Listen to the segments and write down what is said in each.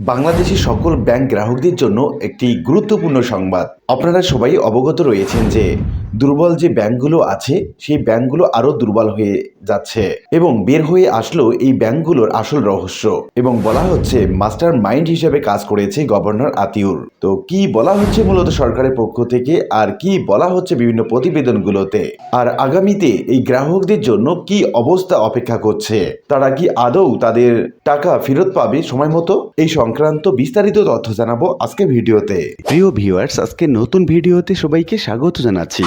বাংলাদেশের সকল ব্যাংক গ্রাহকদের জন্য একটি গুরুত্বপূর্ণ সংবাদ। আপনারা সবাই অবগত রয়েছেন যে দুর্বল যে ব্যাংকগুলো আছে, সেই ব্যাংকগুলো আরও দুর্বল হয়ে যাচ্ছে এবং বের হয়ে আসলো এই ব্যাংকগুলোর আসল রহস্য এবং বলা হচ্ছে মাস্টার মাইন্ড হিসেবে কাজ করেছে গভর্নর আতিউর। তো কি বলা হচ্ছে মূলত সরকারের পক্ষ থেকে আর কি বলা হচ্ছে বিভিন্ন প্রতিবেদনগুলোতে? আর আগামীতে এই গ্রাহকদের জন্য কি অবস্থা অপেক্ষা করছে? তারা কি আদৌ তাদের টাকা ফেরত পাবে সময় মতো? এই সংক্রান্ত বিস্তারিত তথ্য জানাব আজকে ভিডিওতে। প্রিয় ভিউয়ার্স, আজকে নতুন ভিডিওতে সবাইকে স্বাগত জানাচ্ছি।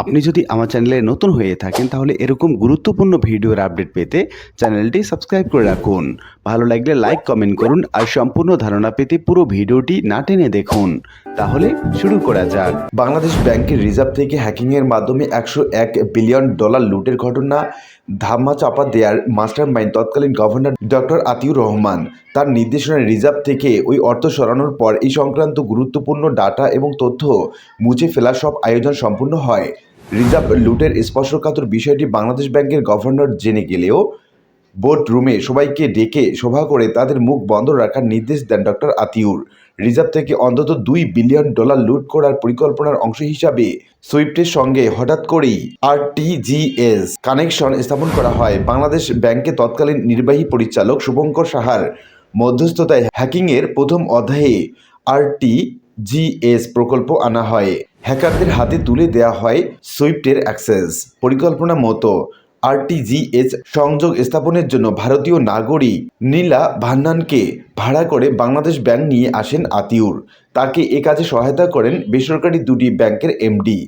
আপনি যদি আমার চ্যানেলে নতুন হয়ে থাকেন, তাহলে এরকম গুরুত্বপূর্ণ ভিডিওর আপডেট পেতে চ্যানেলটি সাবস্ক্রাইব করে রাখুন। ভালো লাগলে লাইক কমেন্ট করুন আর সম্পূর্ণ ধারণা পেতে পুরো ভিডিওটি না টেনে দেখুন। তাহলে শুরু করা যাক। বাংলাদেশ ব্যাংকের রিজার্ভ থেকে হ্যাকিং এর মাধ্যমে একশো এক বিলিয়ন ডলার লুটের ঘটনা ধামা চাপা দেয়ার মাস্টার মাইন্ড তৎকালীন গভর্নর ডক্টর আতিউর রহমান। তার নির্দেশনায় রিজার্ভ থেকে ওই অর্থ সরানোর পর এই সংক্রান্ত গুরুত্বপূর্ণ ডাটা এবং তথ্য মুছে ফেলার সব আয়োজন সম্পূর্ণ হয়। রিজার্ভ লুটের স্পর্শকাতর বিষয়টি বাংলাদেশ ব্যাংকের গভর্নর জেনে গেলেও বোর্ড রুমে সবাইকে ডেকে সভা করে তাদের মুখ বন্ধ রাখার নির্দেশ দেন ডক্টর আতিউর। রিজার্ভ থেকে অন্তত দুই বিলিয়ন ডলার লুট করার পরিকল্পনার অংশ হিসাবে সুইফটের সঙ্গে হঠাৎ করেই আরটিজিএস কানেকশন স্থাপন করা হয়। বাংলাদেশ ব্যাংকে তৎকালীন নির্বাহী পরিচালক শুভঙ্কর সাহার মধ্যস্থতায় হ্যাকিংয়ের প্রথম অধ্যায়ে আরটি জিএস প্রকল্প আনা হয়। হ্যাকারদের হাতে তুলে দেওয়া হয় সুইফটের অ্যাক্সেস। পরিকল্পনা মতো আরটিজিএস সংযোগ স্থাপনের জন্য ভারতীয় নাগরিক নীলা ভান্নানকে ভাড়া করে বাংলাদেশ ব্যাংক নিয়ে আসেন আতিউর। তাকে এ কাজে সহায়তা করেন বেসরকারি দুটি ব্যাংকের এমডি।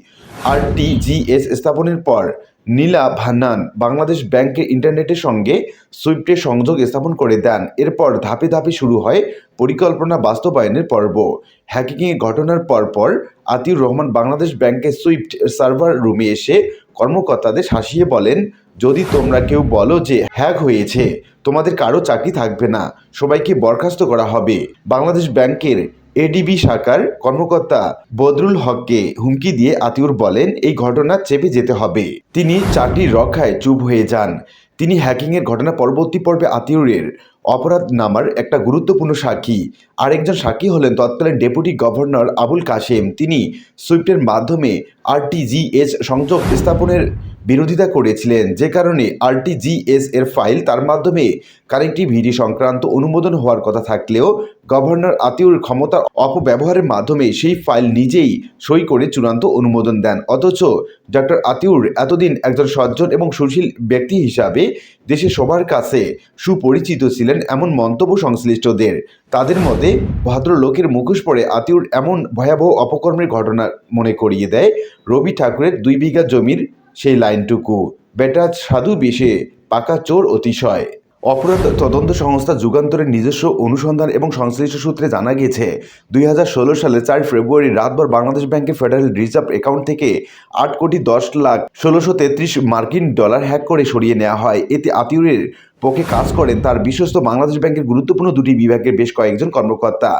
আরটিজিএস স্থাপনের পর নীলা ভান্নান বাংলাদেশ ব্যাংকের ইন্টারনেটের সঙ্গে সুইফটের সংযোগ স্থাপন করে দেন। এরপর ধাপে ধাপে শুরু হয় পরিকল্পনা বাস্তবায়নের পর্ব। হ্যাকিংয়ের ঘটনার পর পর আতিউর রহমান বাংলাদেশ ব্যাংকের সুইফট সার্ভার রুমে এসে কর্মকর্তাদের শাসিয়ে বলেন, যদি তোমরা কেউ বলো যে হ্যাক হয়েছে, তোমাদের কারও চাকরি থাকবে না, সবাইকে বরখাস্ত করা হবে। বাংলাদেশ ব্যাংকের এডিবি শাখার কর্মকর্তা বদরুল হককে হুমকি দিয়ে আতিউর বলেন, এই ঘটনা চেপে যেতে হবে। তিনি চাকরি রক্ষায় চুপ হয়ে যান। তিনি হ্যাকিংয়ের ঘটনা পরবর্তী পর্বে আতিউরের অপরাধ নামার একটা গুরুত্বপূর্ণ সাক্ষী। আরেকজন সাক্ষী হলেন তৎকালীন ডেপুটি গভর্নর আবুল কাশেম। তিনি সুইফটের মাধ্যমে আরটিজিএস সংযোগ স্থাপনের বিরোধিতা করেছিলেন। যে কারণে আরটিজিএস এর ফাইল, তার মাধ্যমে কানেক্টিভিটি সংক্রান্ত অনুমোদন হওয়ার কথা থাকলেও গভর্নর আতিউর ক্ষমতার অপব্যবহারের মাধ্যমে সেই ফাইল নিজেই সই করে চূড়ান্ত অনুমোদন দেন। অথচ ডক্টর আতিউর এতদিন একজন সজ্জন এবং সুশীল ব্যক্তি হিসাবে দেশের সবার কাছে সুপরিচিত ছিলেন এমন মন্তব্য সংশ্লিষ্টদের। তাদের মতে, ভদ্রলোকের মুখোশ পড়ে আতিউর এমন ভয়াবহ অপকর্মের ঘটনা মনে করিয়ে দেয়। রবি ঠাকুরের দুই বিঘা জমির সেই লাইনটুকু। বেটা সাধু বেশে পাকা চোর অতিশয়। অপরাধ তদন্ত সংস্থা যুগান্তরের নিজস্ব অনুসন্ধান এবং সংশ্লিষ্ট সূত্রে জানা গিয়েছে, দুই হাজার ষোলো সালে চার ফেব্রুয়ারি রাতভর বাংলাদেশ ব্যাংকের ফেডারেল রিজার্ভ অ্যাকাউন্ট থেকে আট কোটি দশ লাখ ষোলোশো তেত্রিশ মার্কিন ডলার হ্যাক করে সরিয়ে নেওয়া হয়। এতে আতিউরের পক্ষে কাজ করেন তার বিশ্বস্ত বাংলাদেশ ব্যাংকের গুরুত্বপূর্ণ দুটি বিভাগের বেশ কয়েকজন কর্মকর্তা।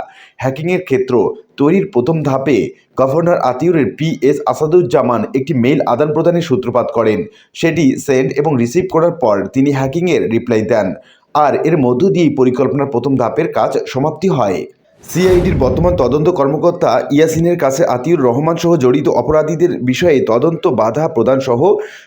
হ্যাকিংয়ের ক্ষেত্র তৈরির প্রথম ধাপে গভর্নর আতিউরের পি এস আসাদুজ্জামান একটি মেইল আদান প্রদানের সূত্রপাত করেন। সেটি সেন্ড এবং রিসিভ করার পর তিনি হ্যাকিংয়ের রিপ্লাই দেন। আর এর মধ্য দিয়েই পরিকল্পনার প্রথম ধাপের কাজ সমাপ্তি হয়। সিআইডির বর্তমান তদন্ত কর্মকর্তা ইয়াসিনের কাছে আতিউর রহমান সহ জড়িত অপরাধীদের বিষয়ে তদন্ত বাধা প্রদান সহ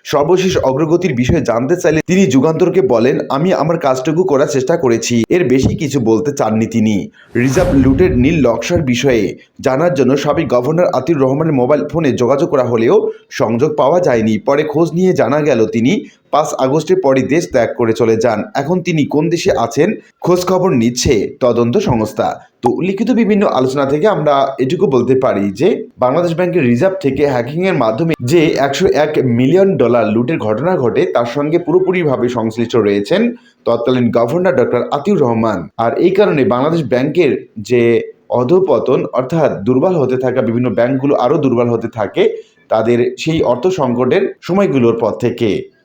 সর্বশেষ অগ্রগতির বিষয়ে জানতে চাইলে তিনি যুগান্তরকে বলেন, আমি আমার কাজটুকু করার চেষ্টা করেছি। এর বেশি কিছু বলতে চাননি তিনি। রিজার্ভ লুটের নীল নকশার বিষয়ে জানার জন্য সাবেক গভর্নর আতিউর রহমানের মোবাইল ফোনে যোগাযোগ করা হলেও সংযোগ পাওয়া যায়নি। পরে খোঁজ নিয়ে জানা গেল তিনি পাঁচ আগস্টের পরই দেশ ত্যাগ করে চলে যান। এখন তিনি কোন দেশে আছেন খোঁজ খবর নিচ্ছে তদন্ত সংস্থা। তো উল্লিখিত বিভিন্ন আলোচনা থেকে আমরা এটুকু বলতে পারি যে, বাংলাদেশ ব্যাংকের রিজার্ভ থেকে হ্যাকিং এর মাধ্যমে যে একশো এক মিলিয়ন ডলার লুটের ঘটনা ঘটে, তার সঙ্গে পুরোপুরিভাবে সংশ্লিষ্ট রয়েছেন তৎকালীন গভর্নর ডক্টর আতিউর রহমান। আর এই কারণে বাংলাদেশ ব্যাংকের যে অধপতন, অর্থাৎ দুর্বল হতে থাকা বিভিন্ন ব্যাংকগুলো আরও দুর্বল হতে থাকে, তাদের সেই অর্থ সংকটের সময়গুলোর পর থেকে।